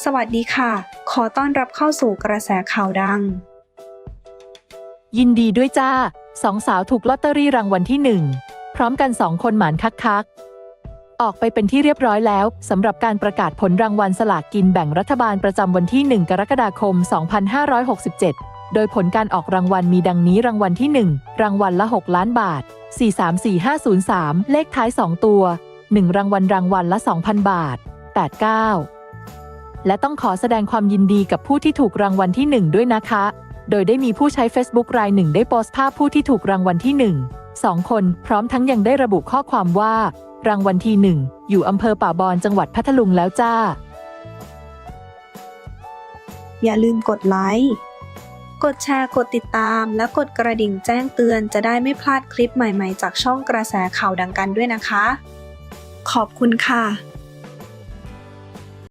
สวัสดีค่ะ ขอต้อนรับเข้าสู่กระแสข่าวดัง ยินดีด้วยจ้าสองสาวถูกลอตเตอรี่รางวัลที่หนึ่งพร้อมกันสองคนหมานคักคักๆออกไปเป็นที่เรียบร้อยแล้วสำหรับการประกาศผลรางวัลสลากกินแบ่งรัฐบาลประจำวันที่ 1 กรกฎาคม 2567 โดยผลการออกรางวัลมีดังนี้รางวัลที่ 1 รางวัลละ 6 ล้านบาท 434503 เลขท้าย 2 ตัว 1 รางวัลรางวัลละ 2,000 บาท 89 และต้องขอแสดงความยินดีกับผู้ที่ถูกรางวัลที่ 1 ด้วยนะคะ โดยได้มีผู้ใช้ Facebook รายหนึ่งได้โพสต์ภาพผู้ที่ถูกรางวัลที่ 1 2 คน พร้อมทั้งยังได้ระบุข้อความว่า รางวัลที่ 1 อยู่อำเภอป่าบอนจังหวัดพัทลุงแล้วจ้า อย่าลืมกดไลค์ กดแชร์ กดติดตาม และกดกระดิ่งแจ้งเตือนจะได้ไม่พลาดคลิปใหม่ๆ จากช่องกระแสข่าวดังกันด้วยนะคะ ขอบคุณค่ะ